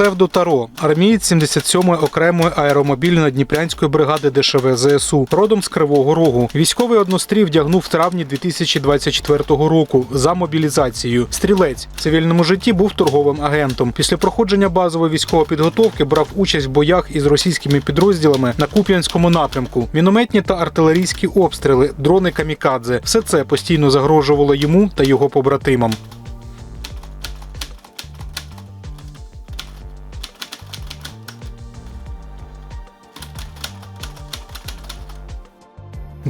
псевдо Таро, армієць 77-ї окремої аеромобільної Дніпрянської бригади ДШВ ЗСУ, родом з Кривого Рогу. Військовий однострій вдягнув в травні 2024 року за мобілізацією. Стрілець в цивільному житті був торговим агентом. Після проходження базової військової підготовки брав участь в боях із російськими підрозділами на Куп'янському напрямку. Мінометні та артилерійські обстріли, дрони камікадзе. Все це постійно загрожувало йому та його побратимам.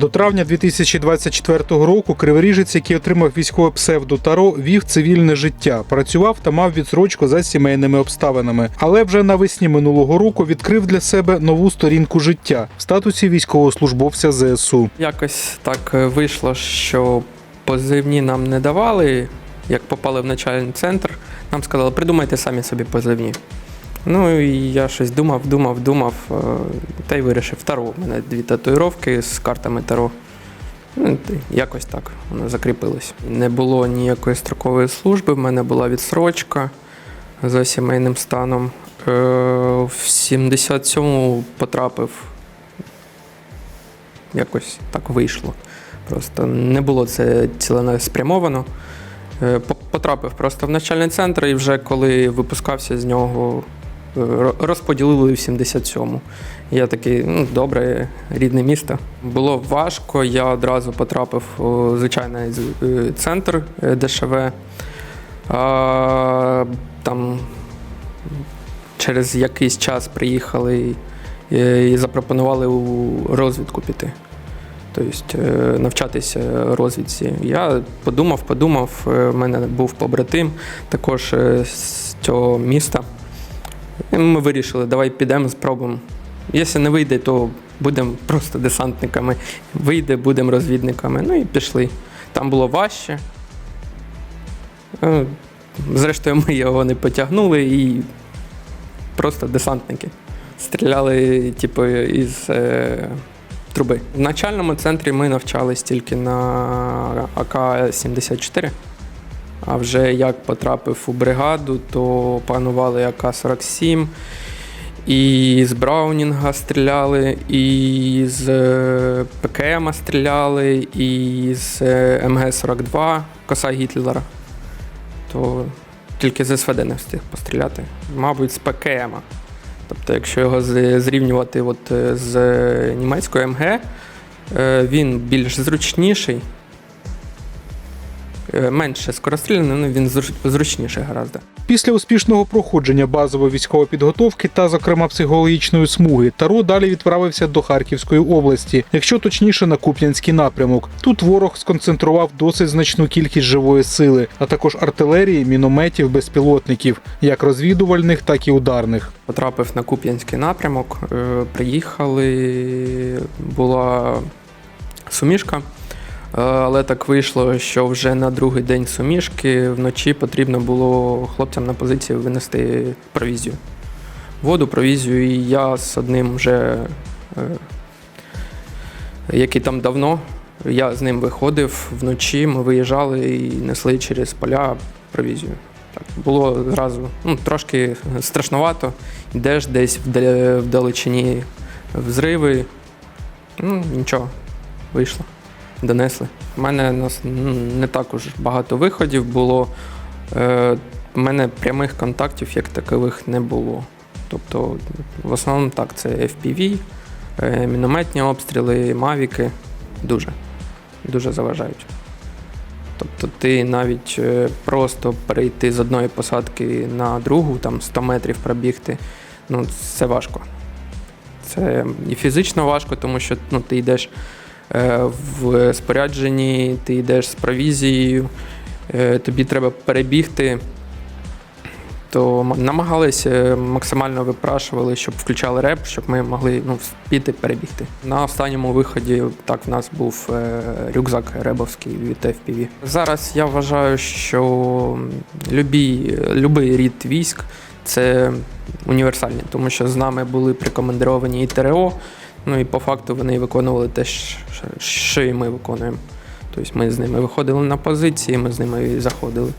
До травня 2024 року криворіжець, який отримав військове псевдо Таро, вів цивільне життя, працював та мав відсрочку за сімейними обставинами. Але вже навесні минулого року відкрив для себе нову сторінку життя в статусі військовослужбовця ЗСУ. Якось так е, вийшло, що позивні нам не давали. Як попали в начальний центр, нам сказали, придумайте самі собі позивні. Ну і я щось думав, думав, думав, е, та й вирішив Таро. У мене дві татуїровки з картами Таро. Ну, якось так воно закріпилось. Не було ніякої строкової служби, в мене була відсрочка за сімейним станом. Е, В 77-му потрапив якось так вийшло. Просто не було це ціленаспрямовано. Е, Потрапив просто в навчальний центр, і вже коли випускався з нього, розподілили в 77-му. Я такий, ну добре, рідне місто. Було важко, я одразу потрапив у звичайний е, центр е, ДШВ. А, там через якийсь час приїхали е, і запропонували у розвідку піти. Тобто е, навчатися розвідці. Я подумав, подумав, е, в мене був побратим також е, з цього міста. І ми вирішили, давай підемо, спробуємо. Якщо не вийде, то будемо просто десантниками. Вийде, будемо розвідниками. Ну і пішли. Там було важче. Е, Зрештою, ми його не потягнули і просто десантники. Стріляли, типу, із е, труби. В начальному центрі ми навчались тільки на АК-74. А вже як потрапив у бригаду, то панували АК-47, і з Браунінга стріляли, і з е, ПКМ стріляли, і з е, МГ-42, коса Гітлера. То тільки з СВД не встиг постріляти. Мабуть, з ПКМ. Тобто, якщо його зрівнювати от е, з німецькою МГ, він більш зручніший, менше скорострільний, але він зруч- зручніший гораздо. Після успішного проходження базової військової підготовки та, зокрема, психологічної смуги, Таро далі відправився до Харківської області, якщо точніше на Куп'янський напрямок. Тут ворог сконцентрував досить значну кількість живої сили, а також артилерії, мінометів, безпілотників, як розвідувальних, так і ударних. Потрапив на Куп'янський напрямок, е, приїхали, була сумішка. Е, Але так вийшло, що вже на другий день сумішки вночі потрібно було хлопцям на позиції винести провізію. Воду, провізію, і я з одним вже, е, який там давно, я з ним виходив вночі, ми виїжджали і несли через поля провізію. Так, було зразу ну, трошки страшнувато. Йдеш десь вда- вдалечині взриви. Ну, нічого, вийшло, донесли. У мене не так уж багато виходів було. Е, у мене прямих контактів як такових не було. Тобто, в основному так, це FPV, е, мінометні обстріли, мавіки. Дуже, дуже заважають. Тобто ти навіть е, просто перейти з одної посадки на другу, там 100 метрів пробігти, ну це важко. Це і фізично важко, тому що ну, ти йдеш в спорядженні, ти йдеш з провізією, е, тобі треба перебігти. То намагалися максимально випрашували, щоб включали реп, щоб ми могли ну, вспіти перебігти. На останньому виході так в нас був е, рюкзак ребовський від FPV. Зараз я вважаю, що любий, любий рід військ це універсальні, тому що з нами були прикомандировані і ТРО, ну і по факту вони виконували те, що- і ми виконуємо. Тобто ми з ними виходили на позиції, ми з ними і заходили.